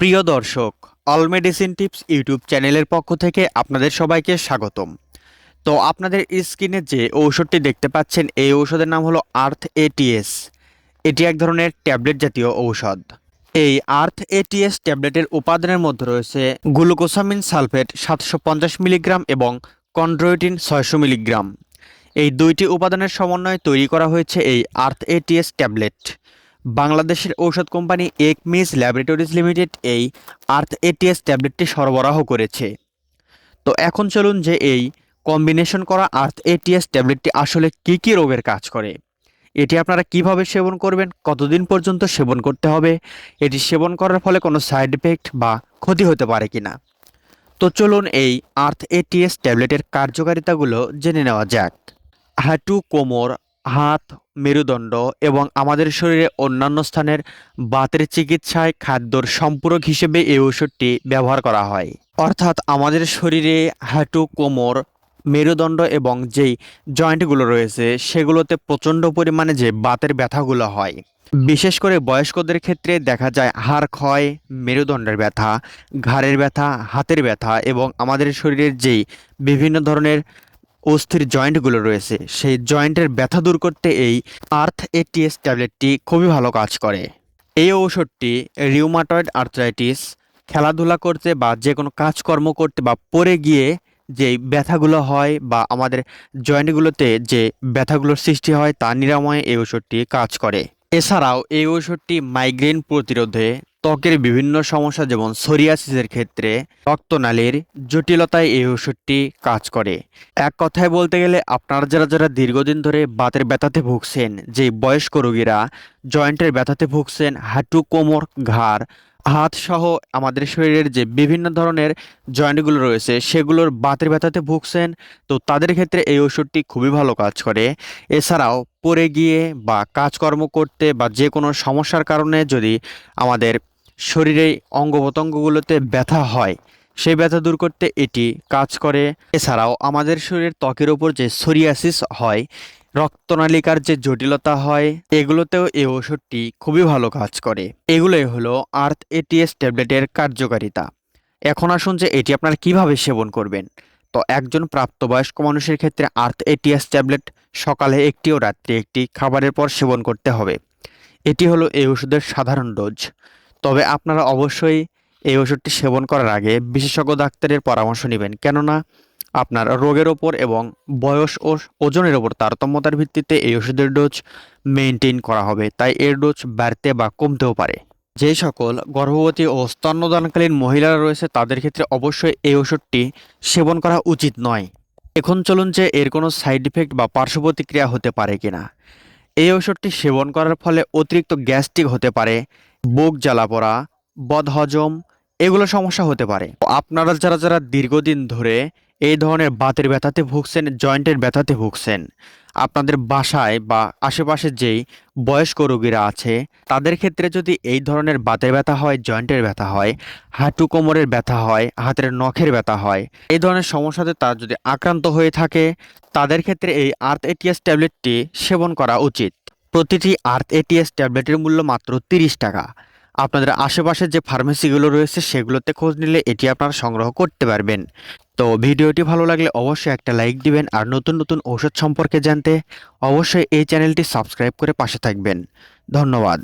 প্রিয় দর্শক all medicine tips YouTube চ্যানেলের পক্ষ থেকে আপনাদের সবাইকে স্বাগতম। তো আপনাদের স্ক্রিনে যে ঔষধটি দেখতে পাচ্ছেন, এই ঔষধের নাম হলো আর্থ এটিএস এটি এক ধরনের ট্যাবলেট জাতীয় ঔষধ। এই আর্থ এটিএস ট্যাবলেটের উপাদানের মধ্যে রয়েছে গ্লুকোসামিন সালফেট সাতশো পঞ্চাশ মিলিগ্রাম এবং কন্ড্রোইটিন ছয়শো মিলিগ্রাম। এই দুইটি উপাদানের সমন্বয়ে তৈরি করা হয়েছে এই আর্থ এটিএস ট্যাবলেট। বাংলাদেশের ঔষধ কোম্পানি একমিস ল্যাবরেটরিজ লিমিটেড এই আর্থ এটিএস ট্যাবলেটটি সরবরাহ করেছে। তো এখন চলুন যে এই কম্বিনেশন করা আর্থ এটিএস ট্যাবলেটটি আসলে কী কী রোগের কাজ করে। এটি আপনারা কীভাবে সেবন করবেন, কতদিন পর্যন্ত সেবন করতে হবে, এটি সেবন করার ফলে কোনো সাইড এফেক্ট বা ক্ষতি হতে পারে কিনা। তো চলুন এই আর্থ এটিএস ট্যাবলেটের কার্যকারিতাগুলো জেনে নেওয়া যাক। হাঁটু কোমর হাত, মেরুদণ্ড এবং আমাদের শরীরে অন্যান্য স্থানের বাতের চিকিৎসায় খাদ্যর সম্পূরক হিসেবে এই ওষুধটি ব্যবহার করা হয়। অর্থাৎ আমাদের শরীরে হাঁটু, কোমর, মেরুদণ্ড এবং যেই জয়েন্টগুলো রয়েছে, সেগুলোতে প্রচণ্ড পরিমাণে যে বাতের ব্যথাগুলো হয়। বিশেষ করে বয়স্কদের ক্ষেত্রে দেখা যায় হাড় ক্ষয়, মেরুদণ্ডের ব্যথা, ঘাড়ের ব্যথা, হাতের ব্যথা এবং আমাদের শরীরের যেই বিভিন্ন ধরনের অস্থির জয়েন্টগুলো রয়েছে। সেই জয়েন্টের ব্যথা দূর করতে এই আর্থ এটিএস ট্যাবলেটটি খুবই ভালো কাজ করে। এই ঔষধটি রিউমাটয়েড আর্থ্রাইটিস, খেলাধুলা করতে বা যে কোনো কাজকর্ম করতে বা পড়ে গিয়ে যে ব্যথাগুলো হয় বা আমাদের জয়েন্টগুলোতে যে ব্যথাগুলোর সৃষ্টি হয় তা নিরাময়ে এই ওষুধটি কাজ করে। এছাড়াও এই ওষুধটি মাইগ্রেন প্রতিরোধে ত্বকের বিভিন্ন সমস্যা যেমন সোরিয়াসিসের ক্ষেত্রে রক্তনালীর জটিলতায় এই ওষুধটি কাজ করে। এক কথায় বলতে গেলে আপনারা যারা যারা দীর্ঘদিন ধরে বাতের ব্যথাতে ভুগছেন যে বয়স্ক রোগীরা জয়েন্টের ব্যথাতে ভুগছেন, হাঁটু কোমর ঘাড় হাত সহ আমাদের শরীরের যে বিভিন্ন ধরনের জয়েন্টগুলো রয়েছে, সেগুলোর বাতের ব্যথাতে ভুগছেন, তো তাদের ক্ষেত্রে এই ওষুধটি খুবই ভালো কাজ করে। এছাড়াও পড়ে গিয়ে বা কাজকর্ম করতে বা যে কোনো সমস্যার কারণে যদি আমাদের শরীরে অঙ্গ প্রত্যঙ্গগুলোতে ব্যথা হয়, সেই ব্যথা দূর করতে এটি কাজ করে। এছাড়াও আমাদের শরীরের ত্বকের ওপর যে সোরিয়াসিস হয় রক্তনালিকার যে জটিলতা হয়, এগুলোতেও এই ওষুধটি খুবই ভালো কাজ করে। এগুলোই হলো আর্থ এটিএস ট্যাবলেটের কার্যকারিতা। এখন আসুন যে এটি আপনারা কীভাবে সেবন করবেন। তো একজন প্রাপ্তবয়স্ক মানুষের ক্ষেত্রে আর্থ এটিএস ট্যাবলেট সকালে একটি ও রাত্রে একটি খাবারের পর সেবন করতে হবে। এটি হলো এই ওষুধের সাধারণ ডোজ। তবে আপনারা অবশ্যই এই ওষুধটি সেবন করার আগে বিশেষজ্ঞ ডাক্তারের পরামর্শ নেবেন। কেননা আপনার রোগের ওপর এবং বয়স ও ওজনের ওপর তারতম্যতার ভিত্তিতে এই ওষুধের ডোজ মেনটেন করা হবে। তাই এর ডোজ বাড়তে বা কমতেও পারে। যে সকল গর্ভবতী ও স্তন্যদানকালীন মহিলারা রয়েছে, তাদের ক্ষেত্রে অবশ্যই এই ওষুধটি সেবন করা উচিত নয়। এখন চলুন যে এর কোনো সাইড ইফেক্ট বা পার্শ্ব প্রতিক্রিয়া হতে পারে কিনা। এই ওষুধটি সেবন করার ফলে অতিরিক্ত গ্যাস্ট্রিক হতে পারে, বুক জ্বালা পড়া, বদহজম, এগুলো সমস্যা হতে পারে। আপনারা যারা যারা দীর্ঘদিন ধরে এই ধরনের বাতের ব্যথাতে ভুগছেন, জয়েন্টের ব্যথাতে ভুগছেন। আপনাদের বাসায় বা আশেপাশে যেই বয়স্ক রোগীরা আছে, তাদের ক্ষেত্রে যদি এই ধরনের বাতের ব্যথা হয়, জয়েন্টের ব্যথা হয়, হাঁটু কোমরের ব্যথা হয়, হাতের নখের ব্যথা হয়, এই ধরনের সমস্যাতে তারা যদি আক্রান্ত হয়ে থাকে, তাদের ক্ষেত্রে এই আর্থ এটিএস ট্যাবলেটটি সেবন করা উচিত। প্রতিটি আর্থ এটিএস ট্যাবলেটের মূল্য মাত্র তিরিশ টাকা। আপনাদের আশেপাশে যে ফার্মেসিগুলো রয়েছে সেগুলোতে খোঁজ নিলে এটি আপনারা সংগ্রহ করতে পারবেন। তো ভিডিওটি ভালো লাগলে অবশ্যই একটা লাইক দিবেন আর নতুন নতুন ঔষধ সম্পর্কে জানতে অবশ্যই এই চ্যানেলটি সাবস্ক্রাইব করে পাশে থাকবেন। ধন্যবাদ।